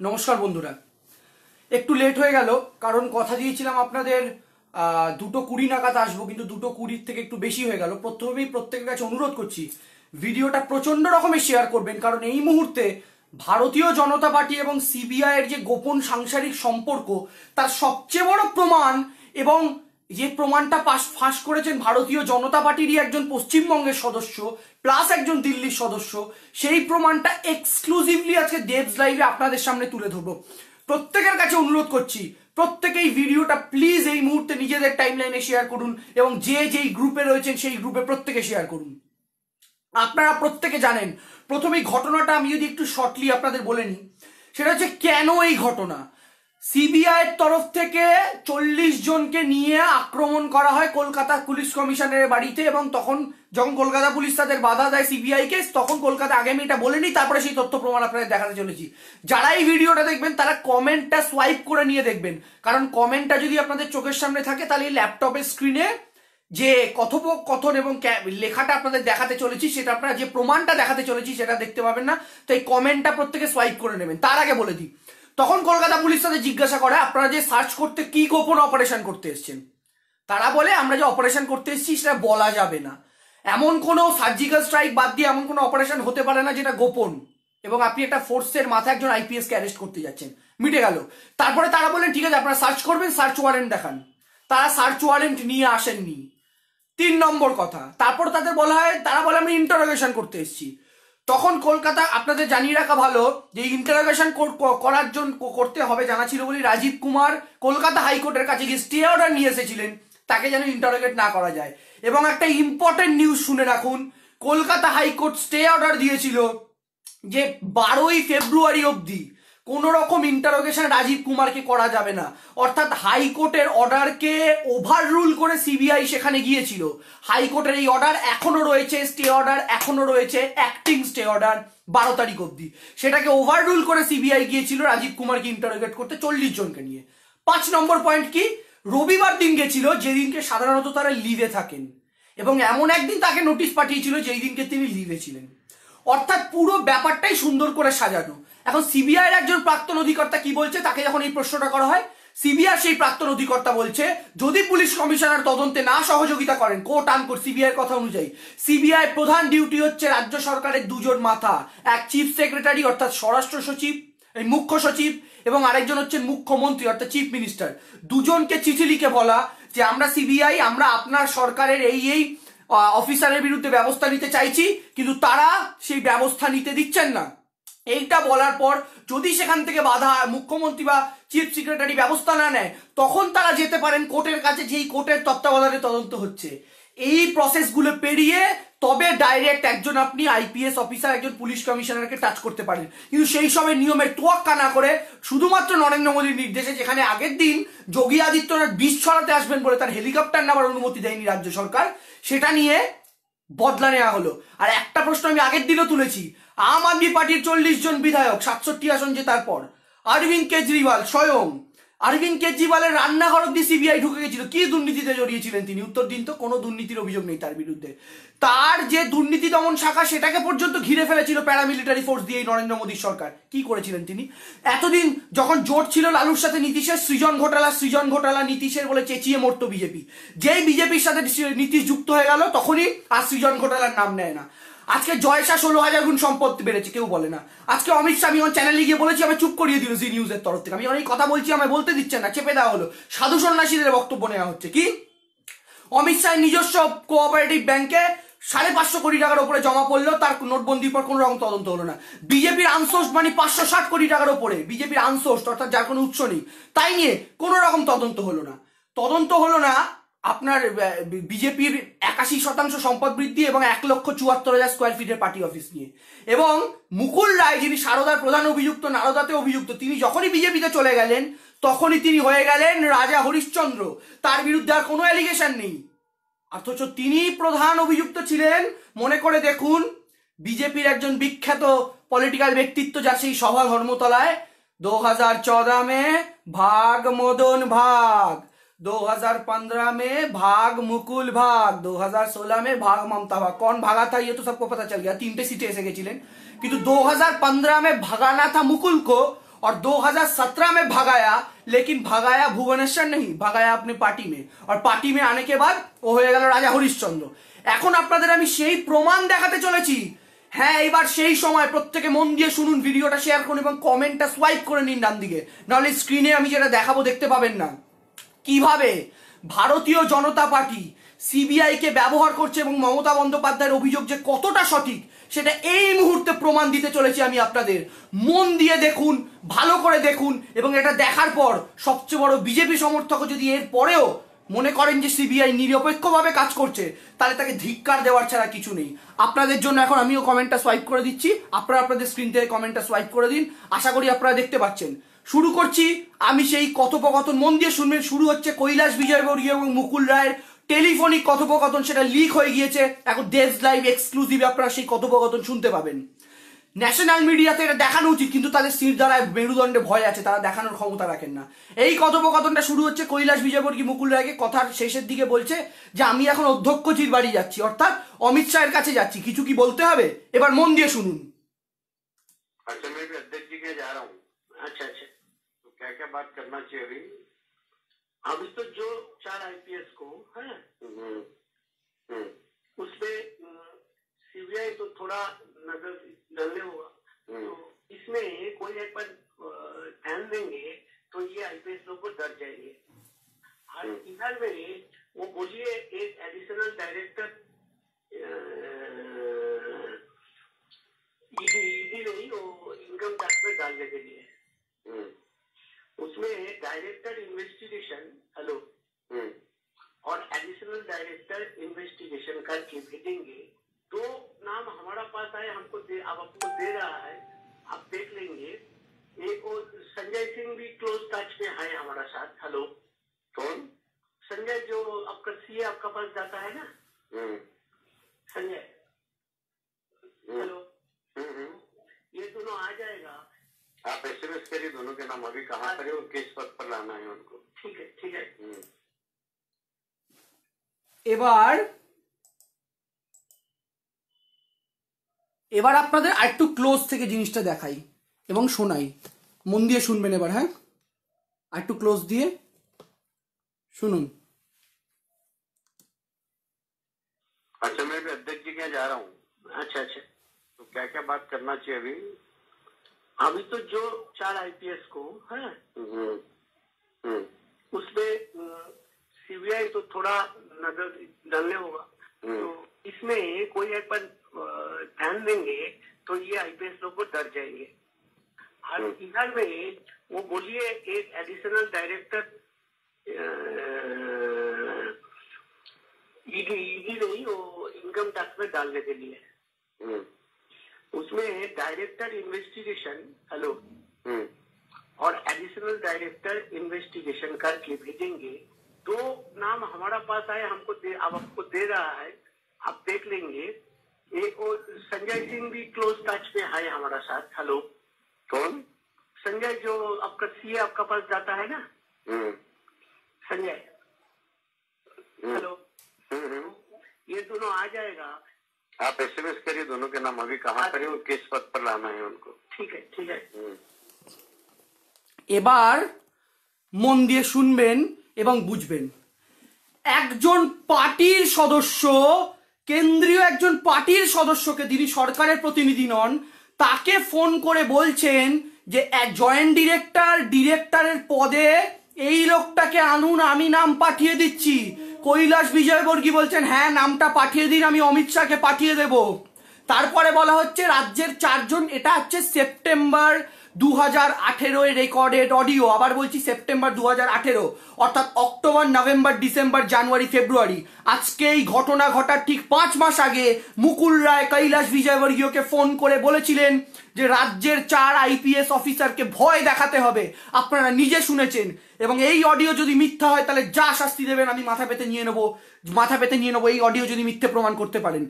নমস্কার বন্ধুরা। একটু লেট হয়ে গেল, কারণ কথা দিয়েছিলাম আপনাদের দুটো কুড়ি নাগাদ আসব, কিন্তু দুটো কুড়ির থেকে একটু বেশি হয়ে গেল। প্রথমেই প্রত্যেকের কাছে অনুরোধ করছি, ভিডিওটা প্রচণ্ড রকমের শেয়ার করবেন, কারণ এই মুহূর্তে ভারতীয় জনতা পার্টি এবং সিবিআই এর যে গোপন সাংসারিক সম্পর্ক, তার সবচেয়ে বড় প্রমাণ এবং যে প্রমাণটা পাশ, ফাঁস করেছেন ভারতীয় জনতা পার্টিরই একজন পশ্চিমবঙ্গের সদস্য, প্লাস একজন দিল্লির সদস্য, সেই প্রমাণটা এক্সক্লুসিভলি আজকে দেবস লাইভে আপনাদের সামনে তুলে ধরবো। প্রত্যেকের কাছে অনুরোধ করছি, প্রত্যেকেই ভিডিওটা প্লিজ এই মুহূর্তে নিজেদের টাইমলাইনে শেয়ার করুন এবং যে যেই গ্রুপে রয়েছেন সেই গ্রুপে প্রত্যেকে শেয়ার করুন। আপনারা প্রত্যেকে জানেন, প্রথমেই ঘটনাটা আমি যদি একটু শর্টলি আপনাদের বলে নিই, সেটা হচ্ছে কেন এই ঘটনা? সিবিআই এর তরফ থেকে চল্লিশ জনকে নিয়ে আক্রমণ করা হয় কলকাতা পুলিশ কমিশনের বাড়িতে এবং তখন যখন কলকাতা পুলিশ তাদের বাধা দেয় সিবিআই কে তখন কলকাতা, আগে আমি এটা বলে নিই তারপরে সেই তথ্য প্রমাণ আপনাদের দেখাতে চলেছি। যারা এই ভিডিওটা দেখবেন, তারা কমেন্টটা সোয়াইপ করে নিয়ে দেখবেন। কারণ কমেন্টটা যদি আপনাদের চোখের সামনে থাকে, তাহলে এই ল্যাপটপের স্ক্রিনে যে কথোপকথন এবং লেখাটা আপনাদের দেখাতে চলেছি, সেটা আপনারা যে প্রমাণটা দেখাতে চলেছি, সেটা দেখতে পাবেন না। তো এই কমেন্টটা প্রত্যেকে সোয়াইপ করে নেবেন। তার আগে বলে দিই তখন কলকাতা পুলিশ তাদের জিজ্ঞাসা করে, আপনারা যে সার্চ করতে কি গোপন অপারেশন করতে এসেছেন? তারা বলে, আমরা যে অপারেশন করতে এসেছি, সেটা বলা যাবে না। এমন কোনো সার্জিক্যাল স্ট্রাইক বাদ দিয়ে এমন কোনো অপারেশন হতে পারে না যেটা গোপন। এবং আপনি একটা ফোর্সের মাথায় একজন আইপিএস কে অ্যারেস্ট করতে যাচ্ছেন। মিটে গেল। তারপরে তারা বলেন ঠিক আছে, আপনারা সার্চ করবেন সার্চ ওয়ারেন্ট দেখান। তারা সার্চ ওয়ারেন্ট নিয়ে আসেননি। তিন নম্বর কথা, তারপর তাদের বলা হয়, তারা বলে, আমরা ইন্টারোগেশন করতে এসেছি। তখন কলকাতা আপনাদের জানিয়ে রাখা ভালো যে ইন্টারোগেশন করার জন্য করতে হবে জানা ছিল বলে রাজীব কুমার কলকাতা হাইকোর্টের কাছে গিয়ে স্টে অর্ডার নিয়ে এসেছিলেন। তাকে যেন ইন্টারোগেট না করা যায়। এবং একটা ইম্পর্টেন্ট নিউজ শুনে রাখুন, কলকাতা হাইকোর্ট স্টে অর্ডার দিয়েছিল যে বারোই ফেব্রুয়ারি অবধি কোন রকম ইন্টারোগেশন রাজীব কুমারকে করা যাবে না। অর্থাৎ হাইকোর্টের অর্ডারকে ওভার রুল করে সিবিআই সেখানে গিয়েছিল। হাইকোর্টের এই অর্ডার এখনও রয়েছে স্টে অর্ডার এখনও রয়েছে অ্যাক্টিং স্টে অর্ডার বারো তারিখ অবধি। সেটাকে ওভার রুল করে সিবিআই গিয়েছিল রাজীব কুমারকে ইন্টারোগেট করতে চল্লিশ জনকে নিয়ে। পাঁচ নম্বর পয়েন্ট কি? রবিবার দিন গেছিল যেদিনকে সাধারণত তারা লিভে থাকেন। এবং এমন একদিন তাকে নোটিশ পাঠিয়েছিল যেই দিনকে তিনি লিভে ছিলেন। অর্থাৎ পুরো ব্যাপারটাই সুন্দর করে সাজানো। এখন সিবিআই এর একজন প্রাক্তন অধিকর্তা কি বলছে? তাকে যখন এই প্রশ্নটা করা হয়, সিবিআই সেই প্রাক্তন অধিকর্তা বলছে, যদি পুলিশ কমিশনার তদন্তে না সহযোগিতা করেন, কোর্ট আনকোর্ট সিবিআই কথা অনুযায়ী, সিবিআই প্রধান ডিউটি হচ্ছে রাজ্য সরকারের দুজন মাথা, এক চিফ সেক্রেটারি, অর্থাৎ স্বরাষ্ট্র সচিব, এই মুখ্য সচিব, এবং আরেকজন হচ্ছেন মুখ্যমন্ত্রী, অর্থাৎ চিফ মিনিস্টার। দুজনকে চিঠি লিখে বলা যে, আমরা সিবিআই, আমরা আপনার সরকারের এই এই অফিসারের বিরুদ্ধে ব্যবস্থা নিতে চাইছি, কিন্তু তারা সেই ব্যবস্থা নিতে দিচ্ছেন না। এইটা বলার পর যদি সেখান থেকে বাধা মুখ্যমন্ত্রী বা চিফ সেক্রেটারি ব্যবস্থা না নেয়, তখন তারা যেতে পারেন কোর্টের কাছে, যেই কোর্টের তত্ত্বাবধানে তদন্ত হচ্ছে। এই প্রসেসগুলো পেরিয়ে তবে ডাইরেক্ট একজন আপনি আইপিএস অফিসার একজন পুলিশ কমিশনারকে টাচ করতে পারেন। কিন্তু সেই সময় নিয়মের তোয়াক্কা না করে শুধুমাত্র নরেন্দ্র মোদীর নির্দেশে যেখানে আগের দিন যোগী আদিত্যনাথ বিষ ছড়াতে আসবেন বলে তার হেলিকপ্টার নেওয়ার অনুমতি দেয়নি রাজ্য সরকার সেটা নিয়ে বদলা নেওয়া হলো। আর একটা প্রশ্ন আমি আগের দিনও তুলেছি। আম আদমি পার্টির চল্লিশ জন বিধায়ক, সাতষট্টি আসন যে তারপর অরবিন্দ কেজরিওয়াল স্বয়ং অরবিন্দ কেজরিওয়ালের রান্নাঘর অব্দি সিবিআই ঢুকে গেছিল। কি দুর্নীতিতে জড়িয়েছিলেন তিনি? উত্তর দিন তো কোনো দুর্নীতির অভিযোগ নেই তার বিরুদ্ধে। তার যে দুর্নীতি দমন শাখা, সেটাকে পর্যন্ত ঘিরে ফেলেছিল প্যারামিলিটারি ফোর্স দিয়ে নরেন্দ্র মোদীর সরকার। কি করেছিলেন তিনি? এতদিন যখন জোট ছিল লালুর সাথে নীতিশের, সৃজন ঘোটালা সৃজন ঘোটালা নীতিশের বলে চেঁচিয়ে মরতো বিজেপি যেই বিজেপির সাথে নীতিশ যুক্ত হয়ে গেল, তখনই আর সৃজন ঘোটালার নাম নেয় না। আজকে জয়সা ষোলো হাজার গুণ সম্পত্তি বেড়েছে, কেউ বলে না। আজকে অমিত শাহ, আমি চ্যানেলে গিয়ে বলেছি, আমি চুপ করিয়ে দিল জি নিউজের তরফ থেকে। আমি অনেক কথা বলছি, আমায় বলতে দিচ্ছে না, চেপে দেওয়া হলো। সাধু সন্ন্যাসীদের বক্তব্য নেওয়া হচ্ছে। কি? অমিত শাহের নিজস্ব কোঅপারেটিভ ব্যাংকে সাড়ে পাঁচশো কোটি টাকার উপরে জমা পড়ল তার নোটবন্দির পর কোনো রকম তদন্ত হলো না। বিজেপির আনসোর্স মানে পাঁচশো ষাট কোটি টাকার উপরে বিজেপির আনসোর্স অর্থাৎ যার কোনো উৎস নেই, তাই নিয়ে কোনো রকম তদন্ত হলো না। তদন্ত হলো না আপনার বিজেপির একাশি শতাংশ সম্পদ বৃদ্ধি এবং এক লক্ষ চুয়াত্তর হাজার স্কোয়ার ফিটের পার্টি অফিস নিয়ে। এবং মুকুল রায়, যিনি সারদার প্রধান অভিযুক্ত, নারদাতে অভিযুক্ত, তিনি যখনই বিজেপিতে চলে গেলেন, তখনই তিনি হয়ে গেলেন রাজা হরিশ্চন্দ্র। তার বিরুদ্ধে আর কোনো অ্যালিগেশন নেই। অথচ তিনি প্রধান অভিযুক্ত ছিলেন। মনে করে দেখুন, বিজেপির একজন বিখ্যাত পলিটিক্যাল ব্যক্তিত্ব যা সেই সভা ধর্মতলায়, দু হাজার চৌদা মে ভাগ মদন ভাগ। 2015 में भाग मुकुल भाग 2016 में भाग ममता भाग। कौन भागा था ये तो सबको पता चल गया तीनटे सीटें ऐसे গেছিলেন কিন্তু 2015 में भगाना था मुकुल को और 2017 में भगाया, लेकिन भगाया भुवनेश्वर नहीं, भगाया अपने पार्टी में। और पार्टी में आने के बाद ও হয়ে গেল রাজা হরিশচন্দ্র এখন আপনাদের আমি সেই প্রমাণ দেখাতে চলেছি। হ্যাঁ এবার সেই সময় প্রত্যেকে মন দিয়ে শুনুন, ভিডিওটা শেয়ার করুন এবং কমেন্টটা সোয়াইপ করে নিন ডান দিকে। নাহলে স্ক্রিনে আমি যেটা দেখাবো দেখতে পাবেন না। কীভাবে ভারতীয় জনতা পার্টি সিবিআই কে ব্যবহার করছে এবং মমতা বন্দ্যোপাধ্যায়ের অভিযোগ যে কতটা সঠিক, সেটা এই মুহূর্তে প্রমাণ দিতে চলেছি আমি আপনাদের। মন দিয়ে দেখুন, ভালো করে দেখুন, এবং এটা দেখার পর সবচেয়ে বড় বিজেপি সমর্থক যদি এর পরেও মনে করেন যে সিবিআই নিরপেক্ষভাবে কাজ করছে, তাহলে তাকে ধিক্কার দেওয়ার ছাড়া কিছু নেই। আপনাদের জন্য এখন আমিও কমেন্টটা সোয়াইপ করে দিচ্ছি। আপনারা আপনাদের স্ক্রিন থেকে কমেন্টটা সোয়াইপ করে দিন। আশা করি আপনারা দেখতে পাচ্ছেন। শুরু করছি। আমি সেই কথোপকথন, মন দিয়ে শুনবেন, শুরু হচ্ছে কৈলাস বিজয়বর্গীয় এবং মুকুল রায়ের টেলিফোনিক কথোপকথন, সেটা লিক হয়ে গিয়েছে। এখন দেশ লাইভ এক্সক্লুসিভ আপনারা সেই কথোপকথন শুনতে পাবেন। ন্যাশনাল মিডিয়াতে এটা দেখানো উচিত, কিন্তু তাদের সির দ্বারা মেরুদণ্ডে ভয় আছে, তারা দেখানোর ক্ষমতা রাখেন না। এই কথোপকথনটা শুরু হচ্ছে কৈলাস বিজয়বর্গী মুকুল রায়কে কথার শেষের দিকে বলছে যে, আমি এখন অধ্যক্ষজির বাড়ি যাচ্ছি। অর্থাৎ অমিত শাহের কাছে যাচ্ছি। কিছু কি বলতে হবে? এবার মন দিয়ে শুনুন। আচ্ছা। क्या बात करना चाहिए अभी। अभी तो जो चार आईपीएस को है हम्म, हम्म, उसपे सीबीआई तो थोड़ा नज़र डालने होगा। हम्म, तो इसमें कोई एक बार ध्यान देंगे तो ये आईपीएस लोग को डर जाएँगे। और। इधर में वो बोलिए एक एडिशनल डायरेक्टर institution এবার আপনাদের আরেকটু ক্লোজ থেকে জিনিসটা দেখাই এবং শোনাই মন দিয়ে শুনবেন এবার হ্যাঁ আরেকটু ক্লোজ দিয়ে শুনুন अच्छा मैं भी अध्यक्ष जी के यहाँ जा रहा हूँ अच्छा अच्छा तो क्या क्या बात करना चाहिए अभी अभी तो जो चार आईपीएस को है हम्म, हम्म, उसपे सीबीआई तो थोड़ा नजर डालने होगा हम्म। तो इसमें कोई एक बार अ, ध्यान देंगे तो ये आईपीएस लोग को डर जाएँगे। और हम्म। इधर में वो बोलिए एक एडिशनल डायरेक्टर ईडी ईडी नहीं वो इनकम टैक्स में डालने के लिए। हम्म, उसमें डायरेक्टर इन्वेस्टिगेशन हेलो और एडिशनल डायरेक्टर इन्वेस्टिगेशन करके भेजेंगे। दो नाम हमारा पास आए हमको दे अब आपको दे रहा है आप देख लेंगे। एक वो संजय सिंह भी क्लोज टच में है हमारा साथ हेलो कौन संजय जो आपका सीए आपका पास जाता है ना हम्म, संजय हम्म, हेलो हम्म, हम्म। ये दोनों आ जाएगा आप एसएमएस करिए दोनों के नाम अभी कहाँ पर है और किस पद पर लाना है उनको ठीक है ठीक है हम्म, এবার মন দিয়ে শুনবেন এবং বুঝবেন একজন পার্টির সদস্য কেন্দ্রীয় একজন পার্টির সদস্যকে যিনি সরকারের প্রতিনিধি নন, তাকে ফোন করে বলছেন যে জয়েন্ট ডিরেক্টর, ডিরেক্টরের পদে এই লোকটাকে আনুন, আমি নাম পাঠিয়ে দিচ্ছি। কৈলাস বিজয়বর্গী বলছেন হ্যাঁ নামটা পাঠিয়ে দিন, আমি অমিত শাহকে পাঠিয়ে দেবো। তারপরে বলা হচ্ছে, রাজ্যের চারজন, এটা হচ্ছে সেপ্টেম্বর দু হাজার আঠেরোয় রেকর্ডেড অডিও, আবার বলছি সেপ্টেম্বর দু হাজার আঠেরো, অর্থাৎ October, November, December, January, February. আজকে এই ঘটনা ঘটার ঠিক পাঁচ মাস আগে মুকুল রায়, কৈলাস বিজয়বর্গীয়কে ফোন করে বলেছিলেন যে রাজ্যের চার আইপিএস অফিসারকে ভয় দেখাতে হবে। আপনারা নিজে শুনেছেন। এবং এই অডিও যদি মিথ্যা হয়, তাহলে যা শাস্তি দেবেন আমি মাথা পেতে নিয়ে নেব। মাথা পেতে নিয়ে নেব, এই অডিও যদি মিথ্যে প্রমাণ করতে পারেন।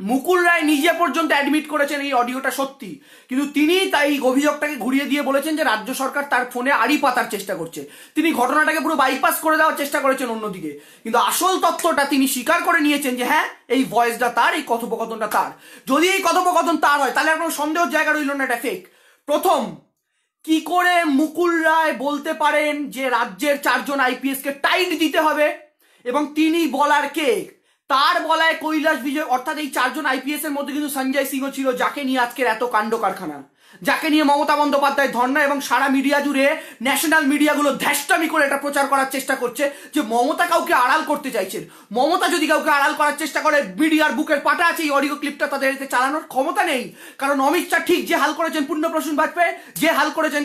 মুকুল রায় নিজে পর্যন্ত অ্যাডমিট করেছেন এই অডিওটা সত্যি। কিন্তু তিনি তাই অভিযোগটাকে ঘুরিয়ে দিয়ে বলেছেন যে রাজ্য সরকার তার ফোনে আড়ি পাতার চেষ্টা করছে। তিনি ঘটনাটাকে পুরো বাইপাস করে দেওয়ার চেষ্টা করেছেন অন্যদিকে। কিন্তু আসল তথ্যটা তিনি স্বীকার করে নিয়েছেন যে হ্যাঁ এই ভয়েসটা তার, এই কথোপকথনটা তার। যদি এই কথোপকথন তার হয়, তাহলে আর কোনো সন্দেহের জায়গা রইল না, এটা ফেক প্রথম, কি করে মুকুল রায় বলতে পারেন যে রাজ্যের চারজন আইপিএস কে টাইট দিতে হবে? এবং তিনি বলার কে? তার বলায় কৈলাস বিজয় অর্থাৎ এই চারজন আইপিএস এর মধ্যে কিন্তু সঞ্জয় সিংহ ছিল, যাকে নিয়ে আজকের এত কাণ্ড কারখানা। যাকে নিয়ে মমতা বন্দ্যোপাধ্যায় ধর্ণা এবং সারা মিডিয়া জুড়ে ন্যাশনাল মিডিয়াগুলো ধ্যাস্টামি করে এটা প্রচার করার চেষ্টা করছে, যে মমতা কাউকে আড়াল করতে চাইছেন। মমতা যদি কাউকে আড়াল করার চেষ্টা করে মিডিয়ার বুকের পাটা আছে এই অডিও ক্লিপটা তাদের এতে চালানোর ক্ষমতা নেই। কারণ অমিত শাহ ঠিক যে হাল করেছেন পূর্ণপ্রসূন বাজপেয়ী, যে হাল করেছেন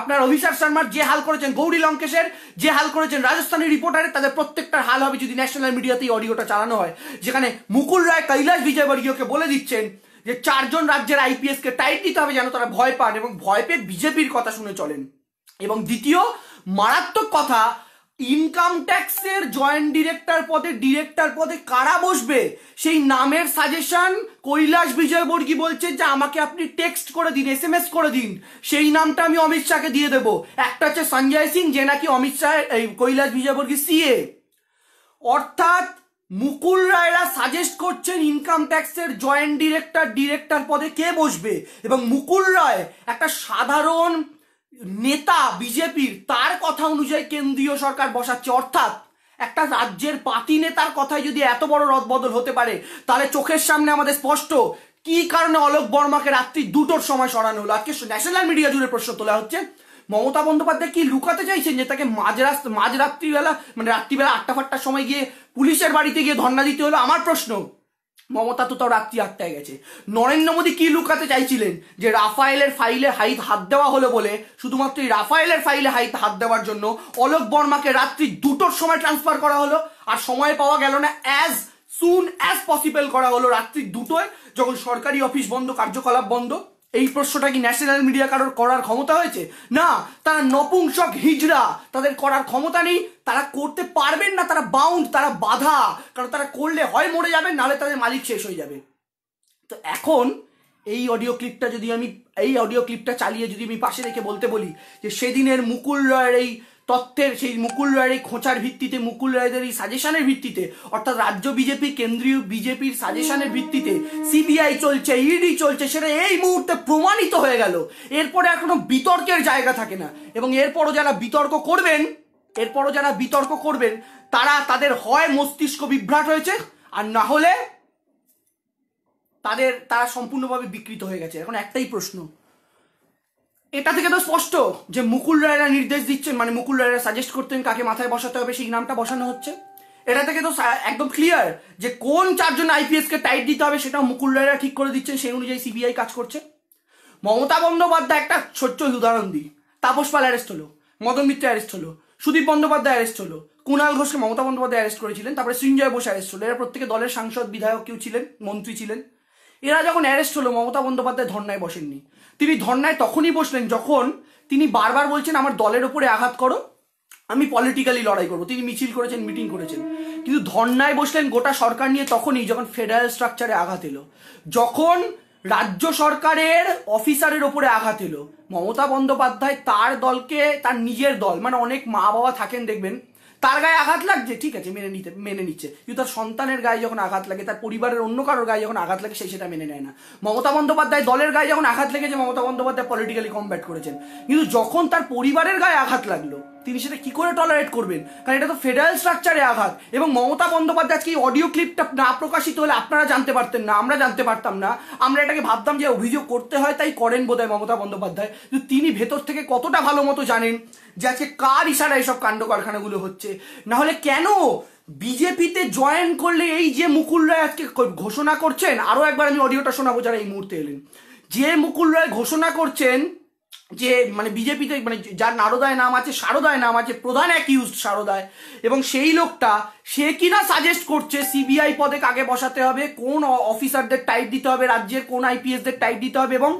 আপনার অভিষেক শর্মার, যে হাল করেছেন গৌরী লঙ্কেশের, যে হাল করেছেন রাজস্থানের রিপোর্টারের তাদের প্রত্যেকটার হাল হবে যদি ন্যাশনাল মিডিয়াতে এই অডিওটা চালানো হয়। যেখানে মুকুল রায়, কৈলাস বিজয়বর্গীয়কে বলে দিচ্ছেন যে চারজন রাজ্যের আইপিএস কে টাইট দিতে হবে যেন তারা ভয় পান এবং ভয় পেয়ে বিজেপির কথা শুনে চলেন। এবং দ্বিতীয়, মারাত্মক কথা ইনকাম ট্যাক্সের জয়েন্ট ডিরেক্টর পদে ডিরেক্টর পদে কারা বসবে? সেই নামের সাজেশন কৈলাস বিজয়বর্গী বলছে যে আমাকে আপনি টেক্সট করে দিন এস এম এস করে দিন। সেই নামটা আমি অমিত শাহকে দিয়ে দেবো। একটা হচ্ছে সঞ্জয় সিং, যে নাকি অমিত শাহ, এই কৈলাস বিজয়বর্গী সিএ অর্থাৎ মুকুল রায়রা সাজেস্ট করছেন ইনকাম ট্যাক্সের জয়েন্ট ডিরেক্টর ডিরেক্টর পদে কে বসবে? এবং মুকুল রায় একটা সাধারণ নেতা, বিজেপির, তার কথা অনুযায়ী কেন্দ্রীয় সরকার বসাচ্ছে। অর্থাৎ একটা রাজ্যের পাতি নেতার কথায় যদি এত বড় রদবদল হতে পারে, তাহলে চোখের সামনে আমাদের স্পষ্ট কি কারণে অলোক বর্মাকে রাত্রি দুটোর সময় সরানো হলো? আজকে ন্যাশনাল মিডিয়া জুড়ে প্রশ্ন তোলা হচ্ছে। মমতা বন্দ্যোপাধ্যায় কি লুকাতে চাইছেন যে তাকে মাঝ রাস্তা মাঝ রাত্রিবেলা মানে রাত্রিবেলা আটটা ফাটটার সময় গিয়ে পুলিশের বাড়িতে গিয়ে ধর্ণা দিতে হলো? আমার প্রশ্ন। মমতা, তো তাও রাত্রি আটটায় গেছে। নরেন্দ্র মোদী কি লুকাতে চাইছিলেন যে রাফায়েলের ফাইলে হাইট হাত দেওয়া হলো বলে? শুধুমাত্র এই রাফায়েলের ফাইলে হাইট হাত দেওয়ার জন্য অলোক বর্মাকে রাত্রি দুটোর সময় ট্রান্সফার করা হলো আর সময় পাওয়া গেল না অ্যাজ সুন অ্যাজ পসিবল করা হলো রাত্রি দুটোয়, যখন সরকারি অফিস বন্ধ, কার্যকলাপ বন্ধ। এই প্রশ্নটা কি ন্যাশনাল মিডিয়া কারোর করার ক্ষমতা হয়েছে? না, তারা নপুংসক হিজড়া। তাদের করার ক্ষমতা নেই। তারা করতে পারবেন না, তারা বাউন্ড তারা বাধা। কারণ তারা করলে হয় মরে যাবে, নাহলে তাদের মালিক শেষ হয়ে যাবে। তো এখন এই অডিও ক্লিপটা যদি আমি এই অডিও ক্লিপটা চালিয়ে যদি আমি পাশে রেখে বলতে বলি যে সেদিনের মুকুল রয়ের এই তত্ত্বের সেই মুকুল রায়ের খোঁচার ভিত্তিতে, মুকুল রায়ের এই সাজেশনের ভিত্তিতে, অর্থাৎ রাজ্য বিজেপি, কেন্দ্রীয় বিজেপির সাজেশনের ভিত্তিতে সিবিআই চলছে ইডি চলছে, সেটা এই মুহূর্তে প্রমাণিত হয়ে গেল। এরপরে আর কোনো বিতর্কের জায়গা থাকে না। এবং এরপরও যারা বিতর্ক করবেন, এরপরও যারা বিতর্ক করবেন, তারা তাদের হয় মস্তিষ্ক বিভ্রাট হয়েছে, আর না হলে তাদের, তারা সম্পূর্ণভাবে বিকৃত হয়ে গেছে। এখন একটাই প্রশ্ন। এটা থেকে তো স্পষ্ট যে মুকুল রায়রা নির্দেশ দিচ্ছেন মানে মুকুল রায়রা সাজেস্ট করতেন কাকে মাথায় বসাতে হবে, সেই নামটা বসানো হচ্ছে। এটা থেকে তো একদম ক্লিয়ার যে কোন চারজন আইপিএস কে টাইট দিতে হবে সেটা মুকুল রায়রা ঠিক করে দিচ্ছেন, সেই অনুযায়ী সিবিআই কাজ করছে। মমতা বন্দ্যোপাধ্যায় একটা ছোট্ট উদাহরণ দিই। তাপস পাল অ্যারেস্ট হলো, মদন মিত্র অ্যারেস্ট হলো, সুদীপ বন্দ্যোপাধ্যায় অ্যারেস্ট হলো, কুণাল ঘোষকে মমতা বন্দ্যোপাধ্যায় অ্যারেস্ট করেছিলেন, তারপরে সৃঞ্জয় বোস অ্যারেস্ট হলো, এরা প্রত্যেকে দলের সাংসদ, বিধায়ক কেউ ছিলেন, মন্ত্রী ছিলেন। এরা যখন অ্যারেস্ট হলো, মমতা বন্দ্যোপাধ্যায় ধর্নায় বসেননি। তিনি ধর্নায় তখনই বসলেন যখন তিনি বারবার বলছেন, আমার দলের উপরে আঘাত করো, আমি পলিটিক্যালি লড়াই করব। তিনি মিছিল করেছেন মিটিং করেছেন। কিন্তু ধর্নায় বসলেন গোটা সরকার নিয়ে তখনই যখন ফেডারেল স্ট্রাকচারে আঘাত এলো, যখন রাজ্য সরকারের অফিসারের ওপরে আঘাত এলো, মমতা বন্দ্যোপাধ্যায় তার দলকে, তার নিজের দল মানে অনেক মা বাবা থাকেন দেখবেন তার গায়ে আঘাত লাগছে? ঠিক আছে, মেনে নিতে, মেনে নিচ্ছে। কিন্তু তার সন্তানের গায়ে যখন আঘাত লাগে, তার পরিবারের অন্য কারোর গায়ে যখন আঘাত লাগে সেই সেটা মেনে নেয় না। মমতা বন্দ্যোপাধ্যায় দলের গায়ে যখন আঘাত লেগেছে, মমতা বন্দ্যোপাধ্যায় পলিটিক্যালি কমব্যাট করেছেন। কিন্তু যখন তার পরিবারের গায়ে আঘাত লাগল তিনি সেটা কি করে টলারেট করবেন? কারণ এটা তো ফেডারেল স্ট্রাকচারে আঘাত। এবং মমতা বন্দ্যোপাধ্যায় আজকে এই অডিও ক্লিপটা না প্রকাশিত হলে আপনারা জানতে পারতেন না, আমরা জানতে পারতাম না। আমরা এটাকে ভাবতাম যে অভিযোগ করতে হয়, তাই করেন বোধহয় মমতা বন্দ্যোপাধ্যায়। কিন্তু তিনি ভেতর থেকে কতটা ভালো মতো জানেন যে আজকে কার ইশারা এইসব কাণ্ড কারখানাগুলো হচ্ছে? না হলে কেন বিজেপিতে জয়েন করলে এই যে মুকুল রায় আজকে ঘোষণা করছেন? আরও একবার আমি অডিওটা শোনাবো যারা এই মুহূর্তে এলেন। যে মুকুল রায় ঘোষণা করছেন যে মানে বিজেপিতে মানে যার নারদায় নাম আছে, সারদায় নাম আছে, প্রধান অ্যাকিউজ সারদায়। এবং সেই লোকটা, সে কিনা সাজেস্ট করছে সিবিআই পদে কাকে বসাতে হবে, কোন অফিসারদের টাইপ দিতে হবে, রাজ্যের কোন আইপিএসদের টাইপ দিতে হবে, এবং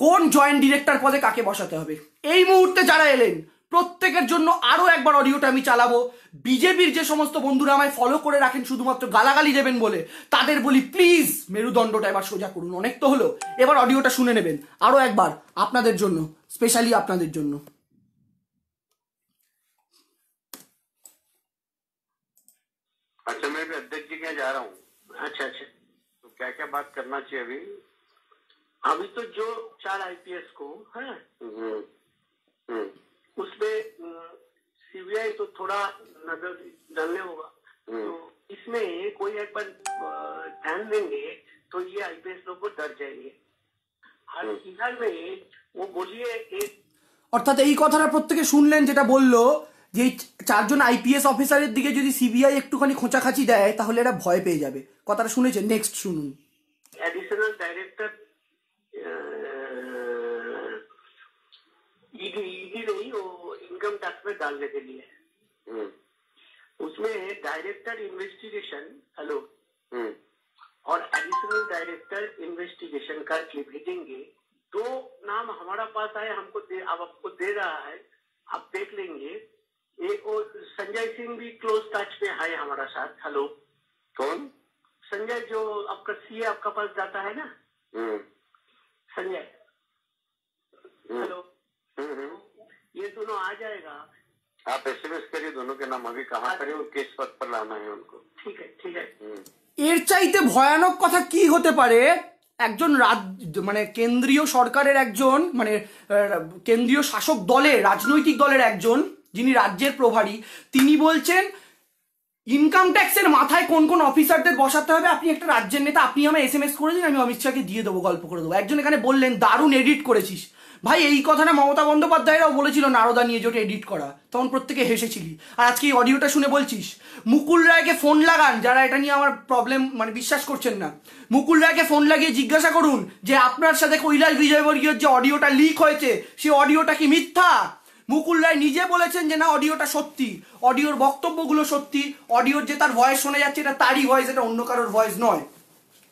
কোন জয়েন্ট ডিরেক্টর পদে কাকে বসাতে হবে। এই মুহূর্তে যারা এলেন প্রত্যেকের জন্য আরো একবার অডিওটা আমি চালাবো বিজেপির যে সমস্ত বন্ধুরা আমায় ফলো করে রাখেন শুধুমাত্র গালাগালি দেবেন বলে তাদের বলি প্লিজ মেরুদণ্ডটা এবার সোজা করুন অনেক তো হলো এবার অডিওটা শুনে নেবেন আরো একবার আপনাদের জন্য স্পেশালি আপনাদের জন্য अच्छा मैं भी अध्यक्ष जी के यहाँ जा रहा हूँ अच्छा अच्छा तो क्या क्या बात करना चाहिए अभी अभी तो जो चार आईपीएस को है हम्म, हम्म, उसमें सीबीआई तो थोड़ा नजर डालने होगा हम्म। तो इसमें कोई एक बार अ, ध्यान देंगे तो ये आईपीएस लोग को डर जाएंगे और इधर में वो बोलिए एक অর্থাৎ এই কথাটা প্রত্যেকে শুনলেন যেটা বললো যে এই চারজন আইপিএস অফিসারের দিকে যদি সিবিআই একটুখানি খোঁচাখাচি দেয় তাহলে এরা ভয় পেয়ে যাবে কথাটা শুনেছেন নেক্সট শুনুন एडिशनल डायरेक्टर ईडी ईडी नहीं वो इनकम टैक्स में डालने के लिए। हम्म, उसमें डायरेक्टर इन्वेस्टिगेशन हेलो और एडिशनल डायरेक्टर इन्वेस्टिगेशन करके भेजेंगे दो नाम हमारा पास आए हमको दे अब आपको दे रहा है आप देख लेंगे। एक और संजय सिंह भी क्लोज टच पे है हमारा साथ हेलो कौन? संजय जो आपका सीए आपका पास जाता है ना? हम्म, संजय। Hello hmm. ये दोनों आ जाएगा आप एसएमएस करिए दोनों के नाम अभी कहाँ पर है और किस पद पर लाना है उनको ठीक है ठीक है हम्म, এর চাইতে ভয়ানক কথা কি হতে পারে একজন রাজ্য মানে কেন্দ্রীয় সরকারের একজন মানে আহ, কেন্দ্রীয় শাসক দলের রাজনৈতিক দলের একজন যিনি রাজ্যের প্রভারী তিনি বলছেন ইনকাম ট্যাক্সের মাথায় কোন কোন অফিসারদের বসাতে হবে আপনি একটা রাজ্যের নেতা আপনি আমায় এস এম এস করে দিন আমি অমিত শাহকে দিয়ে দেবো গল্প করে দেবো একজন এখানে বললেন দারুণ এডিট করেছিস ভাই, এই কথাটা মমতা বন্দ্যোপাধ্যায়রাও বলেছিল নারদা নিয়ে ওটা এডিট করা। তখন প্রত্যেকে হেসেছিলি। আর আজকে এই অডিওটা শুনে বলছিস, মুকুল রায়কে ফোন লাগান, যারা এটা নিয়ে আমার প্রবলেম মানে বিশ্বাস করছেন না। মুকুল রায়কে ফোন লাগিয়ে জিজ্ঞাসা করুন যে, আপনার সাথে কৈলাস বিজয়বর্গীয় যে অডিওটা লিক হয়েছে, সেই অডিওটা কি মিথ্যা? মুকুল রায় নিজে বলেছেন যে, না অডিওটা সত্যি। অডিওর বক্তব্যগুলো সত্যি। অডিওর যে তার ভয়েস শোনা যাচ্ছে, এটা তারই ভয়েস এটা অন্য কারোর ভয়েস নয়।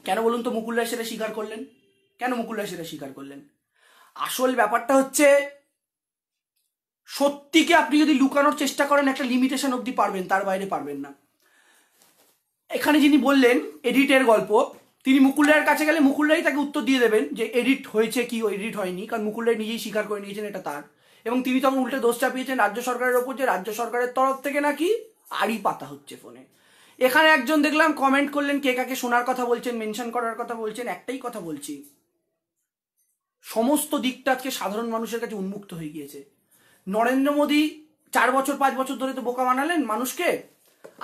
কেন বলুন তো মুকুল রায় সেটা স্বীকার করলেন? কেন মুকুল রায় সেটা স্বীকার করলেন? আসল ব্যাপারটা হচ্ছে, সত্যিকে আপনি যদি লুকানোর চেষ্টা করেন, একটা লিমিটেশন অবধি পারবেন, তার বাইরে পারবেন না। এখানে যিনি বললেন, এডিটের গল্প, তিনি মুকুল রায়ের কাছে গেলে মুকুল রায় তাকে উত্তর দিয়ে দেবেন যে, এডিট হয়েছে কি এডিট হয়নি? কারণ মুকুল রায় নিজেই স্বীকার করে নিয়েছেন, এটা তার। এবং তিনি তখন উল্টে দোষ চাপিয়েছেন রাজ্য সরকারের ওপর যে, রাজ্য সরকারের তরফ থেকে নাকি আড়ি পাতা হচ্ছে ফোনে। এখানে একজন দেখলাম কমেন্ট করলেন, কে কাকে শোনার কথা বলছেন মেনশন করার কথা বলছেন, একটাই কথা বলছি। সমস্ত দিকটা আজকে সাধারণ মানুষের কাছে উন্মুক্ত হয়ে গিয়েছে। নরেন্দ্র মোদী চার বছর, পাঁচ বছর ধরে তো বোকা বানালেন মানুষকে।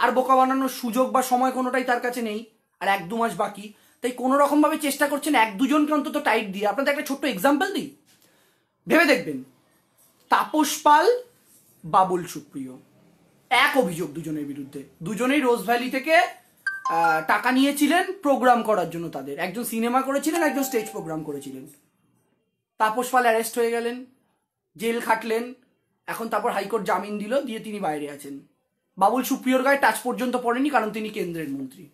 আর বোকা বানানোর সুযোগ বা সময় কোনোটাই তার কাছে নেই, আর এক দু মাস বাকি। তাই কোনো রকম ভাবে চেষ্টা করছেন এক দুজনকে অন্তত টাইট দিয়ে। আপনাদের একটা ছোট্ট এক্সাম্পল দিই। ভেবে দেখবেন, তাপস পাল, বাবুল সুপ্রিয়। এক অভিযোগ দুজনের বিরুদ্ধে। দুজনেই রোজ ভ্যালি থেকে টাকা নিয়েছিলেন প্রোগ্রাম করার জন্য তাদের। একজন সিনেমা করেছিলেন, একজন স্টেজ প্রোগ্রাম করেছিলেন। তাপস পাল অ্যারেস্ট হয়ে গেলেন, জেল খাটলেন, এখন তারপর হাইকোর্ট জামিন দিল, দিয়ে তিনি বাইরে আছেন। বাবুল সুপ্রিয়র গায়ে টাচ পর্যন্ত পড়েনি, কারণ তিনি কেন্দ্রের মন্ত্রী।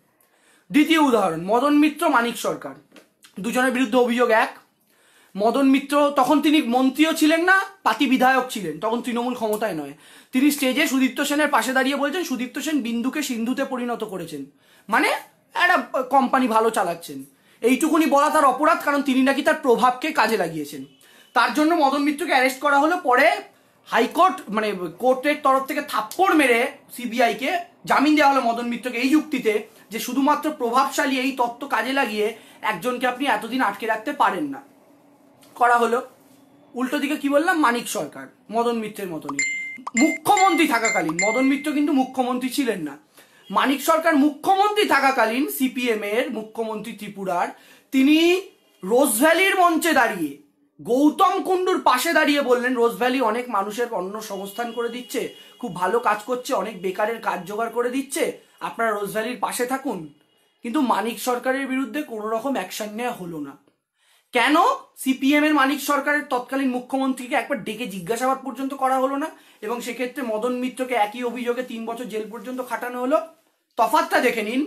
দ্বিতীয় উদাহরণ, মদন মিত্র, মানিক সরকার। দুজনের বিরুদ্ধে অভিযোগ এক। মদন মিত্র তখন তিনি মন্ত্রীও ছিলেন না, পাতি বিধায়ক ছিলেন, তখন তৃণমূল ক্ষমতায় নয়। তিনি স্টেজে সুদীপ্ত সেনের পাশে দাঁড়িয়ে বলছেন, সুদীপ্ত সেন বিন্দুকে সিন্ধুতে পরিণত করেছেন। মানে একটা কোম্পানি ভালো চালাচ্ছেন। এইটুকুনি বলা তার অপরাধ, কারণ তিনি নাকি তার প্রভাবকে কাজে লাগিয়েছেন। তার জন্য মদন মিত্রকে অ্যারেস্ট করা হলো, পরে হাইকোর্ট মানে কোর্টের তরফ থেকে থাপ্পড় মেরে সিবিআইকে জামিন দেওয়া হলো মদন মিত্রকে এই যুক্তিতে যে শুধুমাত্র প্রভাবশালী এই তত্ত্ব কাজে লাগিয়ে একজনকে আপনি এতদিন আটকে রাখতে পারেন না। করা হলো। উল্টো দিকে কি বললাম? মানিক সরকার, মদন মিত্রের মতনই। মুখ্যমন্ত্রী থাকাকালীন, মদন মিত্র কিন্তু মুখ্যমন্ত্রী ছিলেন না। মানিক সরকার মুখ্যমন্ত্রী থাকাকালীন সিপিএম এর মুখ্যমন্ত্রী ত্রিপুরার, তিনি রোজভ্যালির মঞ্চে দাঁড়িয়ে গৌতম কুণ্ডুর পাশে দাঁড়িয়ে বললেন রোজভ্যালি অনেক মানুষের অন্য সংস্থান করে দিচ্ছে, খুব ভালো কাজ করছে, অনেক বেকারের কাজ জোগাড় করে দিচ্ছে, আপনারা রোজভ্যালির পাশে থাকুন। কিন্তু মানিক সরকারের বিরুদ্ধে কোনো রকম অ্যাকশন নেওয়া হলো না। কেন সিপিএম এর মানিক সরকারের তৎকালীন মুখ্যমন্ত্রীকে একবার ডেকে জিজ্ঞাসাবাদ পর্যন্ত করা হলো না? এবং সেক্ষেত্রে মদন মিত্রকে একই অভিযোগে তিন বছর জেল পর্যন্ত খাটানো হলো? তফাতটা দেখে নিন।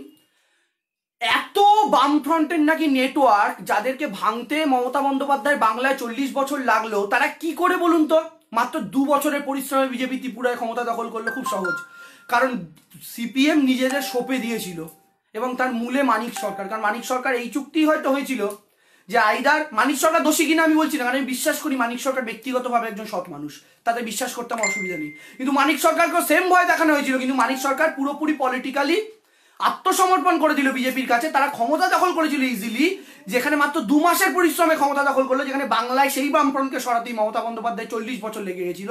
এত বামফ্রন্টের নাকি নেটওয়ার্ক যাদেরকে ভাঙতে মমতা বন্দ্যোপাধ্যায় বাংলায় চল্লিশ বছর লাগল, তারা কি করে বলুন তো? মাত্র দু বছরের পরিশ্রমে বিজেপি ত্রিপুরায় ক্ষমতা দখল করল খুব সহজ। কারণ সিপিএম নিজেদের সোপে দিয়েছিল এবং তার মূলে মানিক সরকার। কারণ মানিক সরকার এই চুক্তি হয়তো হয়েছিল যে আইদার মানিক সরকার দোষী কিনা আমি বলছি না, কারণ আমি বিশ্বাস করি মানিক সরকার ব্যক্তিগতভাবে একজন সৎ মানুষ। তাতে বিশ্বাস করতে আমার অসুবিধা নেই। কিন্তু মানিক সরকারকেও সেম ভয় দেখানো হয়েছিল, কিন্তু মানিক সরকার পুরোপুরি পলিটিক্যালি আত্মসমর্পণ করে দিল বিজেপির কাছে। তারা ক্ষমতা দখল করেছিল ইজিলি যেখানে মাত্র দু মাসের পরিশ্রমে ক্ষমতা দখল করল, যেখানে বাংলায় সেই বামফ্রন্টকে সরাতেই মমতা বন্দ্যোপাধ্যায় চল্লিশ বছর লেগে গেছিল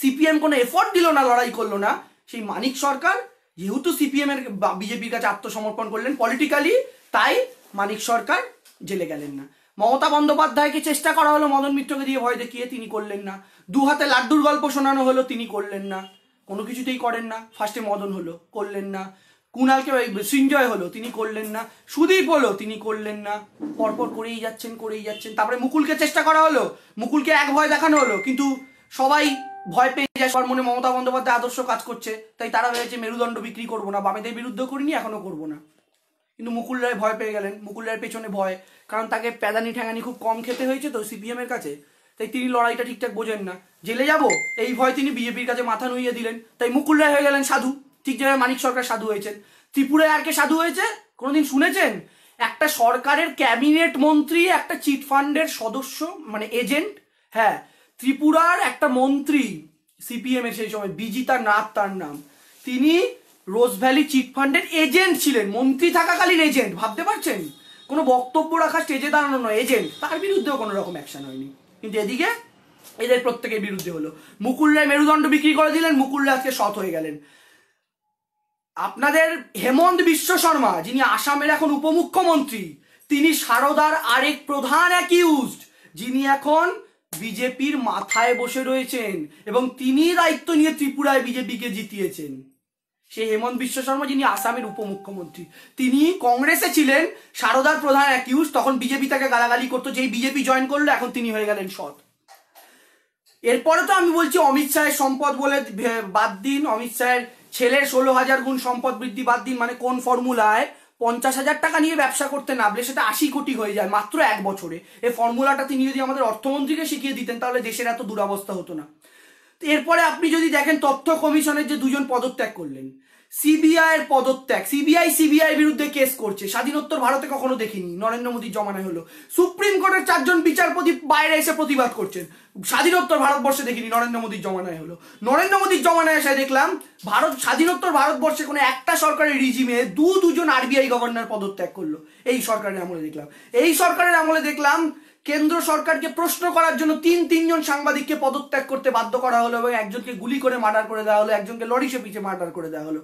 সিপিএম কোনো এফোর্ট দিল না, লড়াই করল না। সেই মানিক সরকার যেহেতু সিপিএম এর বিজেপির কাছে আত্মসমর্পণ করলেন পলিটিক্যালি তাই মানিক সরকার জেলে গেলেন না। মমতা বন্দ্যোপাধ্যায়কে চেষ্টা করা হলো, মদন মিত্রকে দিয়ে ভয় দেখিয়ে তিনি করলেন না। দু হাতে লাড্ডুর গল্প শোনানো হলো, তিনি করলেন না। কোনো কিছুতেই করেন না। ফার্স্টে মদন হলো, করলেন না। কুণালকে সৃঞ্জয় হলো, তিনি করলেন না। সুদীপ হলো, তিনি করলেন না। পরপর করেই যাচ্ছেন করেই যাচ্ছেন। তারপরে মুকুলকে চেষ্টা করা হলো, মুকুলকে এক ভয় দেখানো হলো, কিন্তু সবাই ভয় পেয়ে যায়। সবার মনে মমতা বন্দ্যোপাধ্যায় আদর্শ কাজ করছে, তাই তারা ভেবেছে, মেরুদণ্ড বিক্রি করব না, বামেদের বিরুদ্ধে করিনি, এখনও করব না। কিন্তু মুকুল রায় ভয় পেয়ে গেলেন। মুকুল রায়ের পেছনে ভয়। কারণ তাকে প্যাদানি ঠ্যাঙানি খুব কম খেতে হয়েছে তো সিপিএম এর কাছে। তাই তিনি লড়াইটা ঠিকঠাক বোঝেন না। জেলে যাব? এই ভয় তিনি বিজেপির কাছে মাথা নুইয়ে দিলেন। তাই মুকুল রায় হয়ে গেলেন সাধু। ঠিক যেভাবে মানিক সরকার সাধু হয়েছেন। ত্রিপুরায় আর কে সাধু হয়েছে? কোনোদিন শুনেছেন? একটা সরকারের ক্যাবিনেট মন্ত্রী, একটা চিট ফান্ডের সদস্য মানে এজেন্ট। হ্যাঁ ত্রিপুরার একটা মন্ত্রী, সিপিএম এর সেই সময়, বিজিতা নাথ তার নাম। তিনি রোজ ভ্যালি চিট ফান্ডের এজেন্ট ছিলেন, মন্ত্রী থাকাকালীন এজেন্ট, ভাবতে পারছেন? কোনো বক্তব্য রাখা স্টেজে দাঁড়ানো নয়, এজেন্ট। তার বিরুদ্ধেও কোনো রকম অ্যাকশন হয়নি। কিন্তু এদিকে, এদের প্রত্যেকের বিরুদ্ধে হলো। মুকুল রায় মেরুদণ্ড বিক্রি করে দিলেন মুকুল রায় আজকে সৎ হয়ে গেলেন। আপনাদের হেমন্ত বিশ্ব শর্মা, যিনি আসামের এখন উপমুখ্যমন্ত্রী, তিনি সারদার আরেক প্রধান অ্যাকিউজড যিনি এখন বিজেপির মাথায় বসে রয়েছেন, এবং তিনি দায়িত্ব নিয়ে ত্রিপুরায় বিজেপিকে জিতিয়েছেন। সেই হেমন্ত বিশ্ব শর্মা যিনি আসামের উপমুখ্যমন্ত্রী, তিনি কংগ্রেসে ছিলেন, সারদার প্রধান অ্যাকিউজ তখন বিজেপি তাকে গালাগালি করতো, যেই বিজেপি জয়েন করল, এখন তিনি হয়ে গেলেন সৎ। এরপরে তো আমি বলছি অমিত শাহের সম্পদ বলে বাদ দিন, অমিত শাহের ছেলের ষোলো হাজার গুণ সম্পদ বৃদ্ধি বাদ দিন মানে কোন ফর্মুলায়? পঞ্চাশ হাজার টাকা নিয়ে ব্যবসা করতে নামলে সেটা আশি কোটি হয়ে যায়, মাত্র এক বছরে। এই ফর্মুলাটা তিনি যদি আমাদের অর্থমন্ত্রীকে শিখিয়ে দিতেন, তাহলে দেশের এত দুরবস্থা হতো না। এরপরে আপনি যদি দেখেন তথ্য কমিশনের যে দুজন পদত্যাগ করলেন সিবিআই এর পদত্যাগ, সিবিআই সিবিআই বিরুদ্ধে কেস করছে, স্বাধীনোত্তর ভারতে কখনো দেখিনি, নরেন্দ্র মোদীর জমানায় হলো। সুপ্রিম কোর্টের চারজন বিচারপতি বাইরে এসে প্রতিবাদ করছেন, স্বাধীনোত্তর ভারতবর্ষে দেখিনি, নরেন্দ্র মোদীর জমানায় হলো। নরেন্দ্র মোদীর জমানায় এসে দেখলাম, ভারত, স্বাধীনোত্তর ভারতবর্ষে কোনো একটা সরকারের রিজিমে দু দুজন আরবিআই গভর্নর পদত্যাগ করল, এই সরকারের আমলে দেখলাম। এই সরকারের আমলে দেখলাম কেন্দ্র সরকারকে প্রশ্ন করার জন্য তিন, তিনজন সাংবাদিককে পদত্যাগ করতে বাধ্য করা হলো এবং একজনকে গুলি করে মার্ডার করে দেওয়া হলো, একজনকে লরিসে পিছিয়ে মার্ডার করে দেওয়া হলো।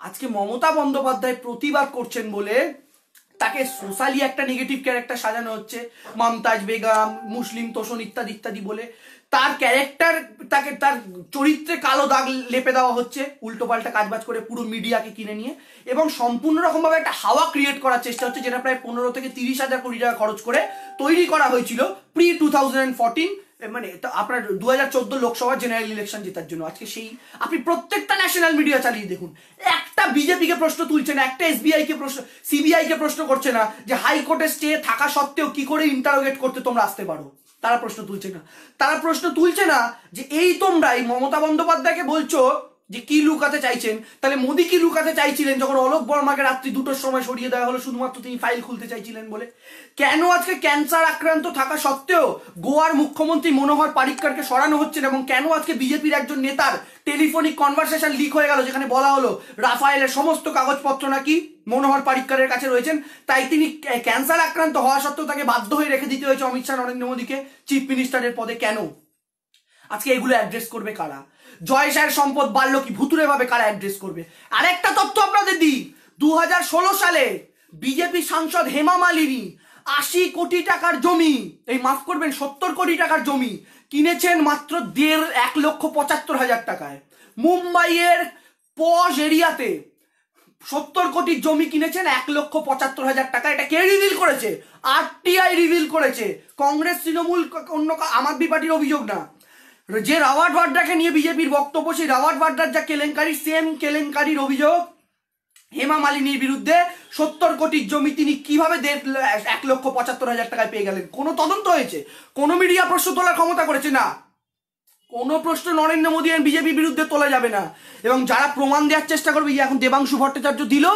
আজকে মমতা বন্দ্যোপাধ্যায় প্রতিবাদ করছেন বলে তাকে সোশ্যালি একটা নেগেটিভ ক্যারেক্টার সাজানো হচ্ছে। মমতাজ বেগম, মুসলিম তোষণ ইত্যাদি ইত্যাদি বলে। তার ক্যারেক্টার তাকে তার চরিত্রে কালো দাগ লেপে দেওয়া হচ্ছে, উল্টোপাল্টা কাজবাজ করে পুরো মিডিয়াকে কিনে নিয়ে। এবং সম্পূর্ণ রকমভাবে একটা হাওয়া ক্রিয়েট করার চেষ্টা হচ্ছে, যেটা প্রায় পনেরো থেকে তিরিশ হাজার কোটি টাকা খরচ করে তৈরি করা হয়েছিল প্রি টু থাউজেন্ড ফোরটিন মানে আপনার দু হাজার চোদ্দ লোকসভা জেনারেল ইলেকশন জেতার জন্য। আজকে সেই, আপনি প্রত্যেকটা ন্যাশনাল মিডিয়া চালিয়ে দেখুন। একটা বিজেপিকে প্রশ্ন তুলছে না, একটা এসবিআই কে প্রশ্ন সিবিআই কে প্রশ্ন করছে না যে হাইকোর্টে স্টে থাকা সত্ত্বেও কি করে ইন্টারোগেট করতে তোমরা আসতে পারো। তারা প্রশ্ন তুলছে না। তারা প্রশ্ন তুলছে না যে এই তোমরা এই মমতা বন্দ্যোপাধ্যায়কে বলছো যে কি লুকাতে চাইছেন? তাহলে মোদি কি লুকাতে চাইছিলেন যখন অলোক বর্মাকে রাত্রি দুটোর সময় সরিয়ে দেওয়া হলো? শুধুমাত্র তিনি ফাইল খুলতে চাইছিলেন বলে। কেন আজকে ক্যান্সার আক্রান্ত থাকা সত্ত্বেও গোয়ার মুখ্যমন্ত্রী মনোহর পারিক্করকে সরানো হচ্ছে এবং কেন আজকে বিজেপির একজন নেতার টেলিফোনিক কনভারসেশন লিক হয়ে গেল? যেখানে বলা হলো রাফায়েলের সমস্ত কাগজপত্র নাকি মনোহর পারিক্করের কাছে রয়েছেন। তাই তিনি ক্যান্সার আক্রান্ত হওয়া সত্ত্বেও তাকে বাধ্য হয়ে রেখে দিতে হয়েছে অমিত শাহ, নরেন্দ্র মোদীকে। চিফ মিনিস্টারের পদে কেন? আজকে এগুলো অ্যাড্রেস করবে কারা? জয় সম্পদ বাড়লো কি ভুতুরে ভাবে কারা অ্যাড্রেস করবে? আরেকটা তথ্য আপনাদের দিই। দু হাজার ষোলো সালে বিজেপি সাংসদ হেমা মালিনী আশি কোটি টাকার জমি, এই মাফ করবেন, সত্তর কোটি টাকার জমি কিনেছেন মাত্র দেড় এক লক্ষ পঁচাত্তর হাজার টাকায়। মুম্বাইয়ের পশ এরিয়াতে সত্তর কোটি জমি কিনেছেন এক লক্ষ পঁচাত্তর হাজার টাকা। এটা কে রিভিল করেছে? আর আরটিআই রিভিল করেছে। কংগ্রেস, তৃণমূল, অন্য আম আদমি পার্টির অভিযোগ না। যে রাওয়াট ভাড্ডাকে নিয়ে বিজেপির বক্তব্য, সেই রাওয়াট ভাড্ডার যা কেলেঙ্কারি সেম কেলেঙ্কারির অভিযোগ, হেমা মালিনীর বিরুদ্ধে সত্তর কোটির জমি তিনি কীভাবে দেড় এক লক্ষ পঁচাত্তর হাজার টাকায় পেয়ে গেলেন? কোনো তদন্ত হয়েছে? কোনো মিডিয়া প্রশ্ন তোলার ক্ষমতা করেছে? না। কোনো প্রশ্ন নরেন্দ্র মোদী আর বিজেপি বিরুদ্ধে তোলা যাবে না। এবং যারা প্রমাণ দেওয়ার চেষ্টা করবে যে এখন দেবাংশু ভট্টাচার্য দিল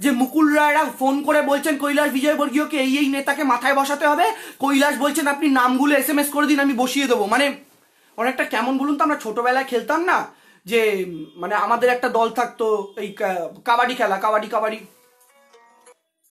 যে মুকুল রায়রা ফোন করে বলছেন, কৈলাস বিজয়বর্গীয়কে এই এই নেতাকে মাথায় বসাতে হবে। কৈলাস বলছেন, আপনি নামগুলো এস এম এস করে দিন, আমি বসিয়ে দেবো। মানে অনেকটা কেমন বলুন তো, আমরা ছোটবেলায় খেলতাম না যে মানে আমাদের একটা দল থাকতো, এই কাবাডি খেলা, কাবাডি কাবাডি।